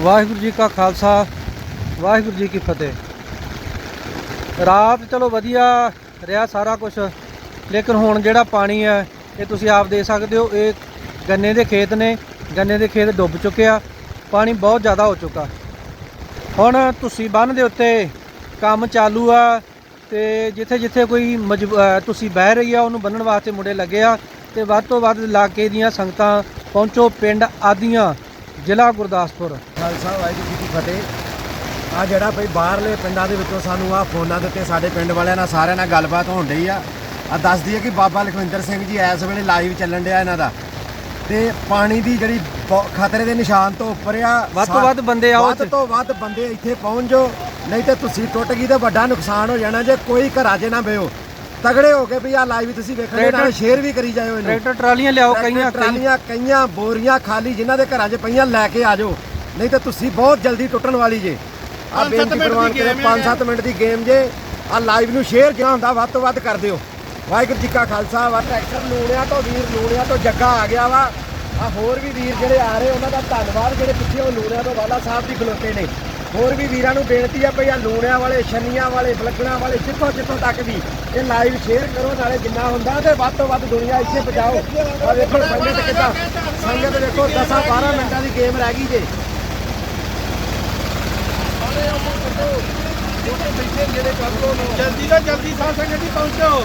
ਵਾਹਿਗੁਰੂ ਜੀ ਕਾ ਖਾਲਸਾ, ਵਾਹਿਗੁਰੂ ਜੀ ਕੀ ਫਤਿਹ। ਰਾਤ ਚਲੋ ਵਧੀਆ ਰਿਹਾ ਸਾਰਾ ਕੁਝ ਲੇਕਿਨ ਹੁਣ ਜਿਹੜਾ ਪਾਣੀ ਹੈ, ਇਹ ਤੁਸੀਂ ਆਪ ਦੇ ਸਕਦੇ ਹੋ, ਇਹ ਗੰਨੇ ਦੇ ਖੇਤ ਨੇ, ਗੰਨੇ ਦੇ ਖੇਤ ਡੁੱਬ ਚੁੱਕੇ ਆ, ਪਾਣੀ ਬਹੁਤ ਜ਼ਿਆਦਾ ਹੋ ਚੁੱਕਾ। ਹੁਣ ਤੁਸੀਂ ਬੰਨ ਦੇ ਉੱਤੇ ਕੰਮ ਚਾਲੂ ਆ, ਤੇ ਜਿੱਥੇ ਜਿੱਥੇ ਕੋਈ ਮਜਬ- ਤੁਸੀਂ ਬਹਿ ਰਹੀ ਆ, ਉਹਨੂੰ ਬੰਨਣ ਵਾਸਤੇ ਮੁੰਡੇ ਲੱਗੇ ਆ, ਤੇ ਵੱਧ ਤੋਂ ਵੱਧ ਇਲਾਕੇ ਦੀਆਂ ਸੰਗਤਾਂ, ਪਹੁੰਚੋ ਪਿੰਡ ਆਦੀਆਂ। ਜ਼ਿਲ੍ਹਾ ਗੁਰਦਾਸਪੁਰ। ਖਾਲਸਾ ਵਾਹਿਗੁਰੂ ਜੀ ਕੀ ਫਤਿਹ। ਆ ਜਿਹੜਾ ਭਈ ਬਾਹਰਲੇ ਪਿੰਡਾਂ ਦੇ ਵਿੱਚੋਂ ਸਾਨੂੰ ਆ ਫੋਨਾਂ ਦੇ ਉੱਤੇ ਸਾਡੇ ਪਿੰਡ ਵਾਲਿਆਂ ਨਾਲ ਸਾਰਿਆਂ ਨਾਲ ਗੱਲਬਾਤ ਹੋਣ ਰਹੀ ਆ। ਆ ਦੱਸਦੀ ਹੈ ਕਿ ਬਾਬਾ ਲਖਵਿੰਦਰ ਸਿੰਘ ਜੀ ਇਸ ਵੇਲੇ ਲਾਈਵ ਚੱਲਣ ਡਿਆ ਇਹਨਾਂ ਦਾ। ਤੇ ਪਾਣੀ ਦੀ ਜਿਹੜੀ ਖਤਰੇ ਦੇ ਨਿਸ਼ਾਨ ਤੋਂ ਉੱਪਰ ਆ ਵੱਧ ਤੋਂ ਵੱਧ ਬੰਦੇ ਆਓ ਵੱਧ। ਤੋਂ ਵੱਧ ਬੰਦੇ ਇੱਥੇ ਪਹੁੰਚ ਜਾਓ ਨਹੀਂ ਤੇ ਤੁਸੀਂ ਟੁੱਟ ਗਈ ਤਾਂ ਵੱਡਾ ਨੁਕਸਾਨ ਹੋ ਜਾਣਾ ਜੇ ਕੋਈ ਘਰਾਂ 'ਚ ਨਾ ਬਿਓ ਤਗੜੇ ਹੋ ਕੇ ਵੀ ਆ ਲਾਈਵ ਤੁਸੀਂ ਵੇਖਣੇ ਨਾਲ ਸ਼ੇਅਰ ਵੀ ਕਰੀ ਜਾਇਓ ਇਹਨੂੰ। ਟਰੈਕਟਰ ਟਰਾਲੀਆਂ ਲਿਆਓ ਕਈਆਂ ਕਈ ਟਰਾਲੀਆਂ ਕਈਆਂ ਬੋਰੀਆਂ ਖਾਲੀ ਜਿਨ੍ਹਾਂ ਦੇ ਘਰਾਂ 'ਚ ਪਈਆਂ ਲੈ ਕੇ ਆ ਜਾਓ। ਨਹੀਂ ਤਾਂ ਤੁਸੀਂ ਬਹੁਤ ਜਲਦੀ ਟੁੱਟਣ ਵਾਲੀ ਜੇ। ਆ ਬੇਨਤੀ ਪ੍ਰਵਾਨ ਕਰੋ 5-7 ਮਿੰਟ ਦੀ ਗੇਮ ਜੇ। ਆ ਲਾਈਵ ਨੂੰ ਸ਼ੇਅਰ ਜਿਹੜਾ ਹੁੰਦਾ ਵੱਧ ਤੋਂ ਵੱਧ ਕਰ ਦਿਓ। ਵਾਹਿਗੁਰੂ ਜੀ ਕਾ ਖਾਲਸਾ ਵਾ ਟਰੈਕਟਰ ਲੂਣਿਆ ਤੋਂ ਵੀਰ ਲੂਣਿਆ ਤੋਂ ਜੱਗਾ ਆ ਗਿਆ ਵਾ। ਆ ਹੋਰ ਵੀ ਵੀਰ ਜਿਹੜੇ ਆ ਰਹੇ ਉਹਨਾਂ ਦਾ ਧੰਨਵਾਦ। ਜਿਹੜੇ ਪਿੱਛੇ ਉਹ ਲੂਣਿਆ ਤੋਂ ਵਾਲਾ ਸਾਹਿਬ ਦੀ ਖਲੋਤੇ ਨੇ। ਹੋਰ ਵੀ ਵੀਰਾਂ ਨੂੰ ਬੇਨਤੀ ਆ ਭਈ ਆ ਲੂਣਿਆਂ ਵਾਲੇ, ਛੰਨੀਆਂ ਵਾਲੇ, ਫਲੱਗਣਾ ਵਾਲੇ ਜਿੱਥੋਂ ਜਿੱਥੋਂ ਤੱਕ ਵੀ ਇਹ ਲਾਈਵ ਸ਼ੇਅਰ ਕਰੋ, ਨਾਲੇ ਜਿੰਨਾ ਹੁੰਦਾ ਤੇ ਵੱਧ ਤੋਂ ਵੱਧ ਦੁਨੀਆ ਇੱਥੇ ਪਹੁੰਚਾਓ ਆ ਵੇਖੋ ਸੰਗਤ ਕਿੱਦਾਂ, ਸੰਗਤ ਵੇਖੋ 10 12 ਮਿੰਟਾਂ ਦੀ ਗੇਮ ਰਹਿ ਗਈ ਜੇ। ਜਲਦੀ ਤੋਂ ਜਲਦੀ ਸਾਧ ਸੰਗਤ ਜੀ ਪਹੁੰਚੋ।